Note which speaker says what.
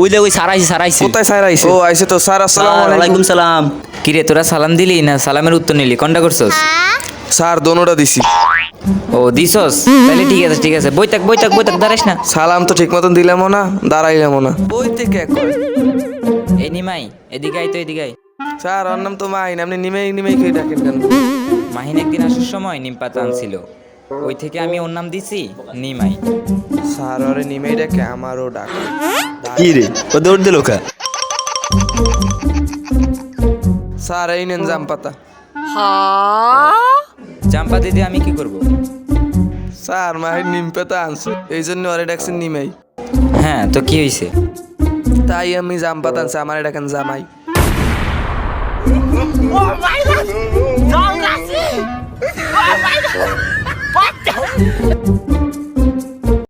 Speaker 1: ওই দে ওই সারাইছি সারাইছি
Speaker 2: কোথায় আইছে? ও আইছে তো স্যার আসসালামু আলাইকুম।
Speaker 1: সালাম। কিরে তোরা সালাম দিলি না সালামের উত্তর নিলি? কোনটা করছস?
Speaker 2: স্যার দোনোটা দিছি।
Speaker 1: ও দিছস? তাহলে ঠিক আছে ঠিক আছে। বই থাক বই থাক বই থাক দাঁড়াইস না।
Speaker 2: সালাম তো ঠিক মতন দিলামও না দাঁড়াইলামও না। বইতে কে কয়।
Speaker 1: এই নিমাই এদিকে আই তো এদিকে আই
Speaker 2: স্যার ওর নাম তো মাইন আপনি নিমেই নিমেই খেয়ে ডাকেন কেন?
Speaker 1: মাহিন একদিন আসার সময় নিম পাতা আনছিল। ওই থেকে আমি ওর নাম দিছি নিমাই।
Speaker 2: স্যার ওরে নিমেই ডাকে আমারও ডাকে।
Speaker 3: কি রে? ও দৌড় দিল কা
Speaker 2: স্যার এই নেন জাম পাতা
Speaker 1: জাম্পা দিদি আমি কি করব?
Speaker 2: স্যার মাহির নিম পাতা আনছে এই জন্য ওরে ডাকছেন নিমাই।
Speaker 1: হ্যাঁ তো কি হয়েছে
Speaker 2: তাই আমি জাম পাতা আনছি আমার ডাকেন জামাই।
Speaker 4: Thank you.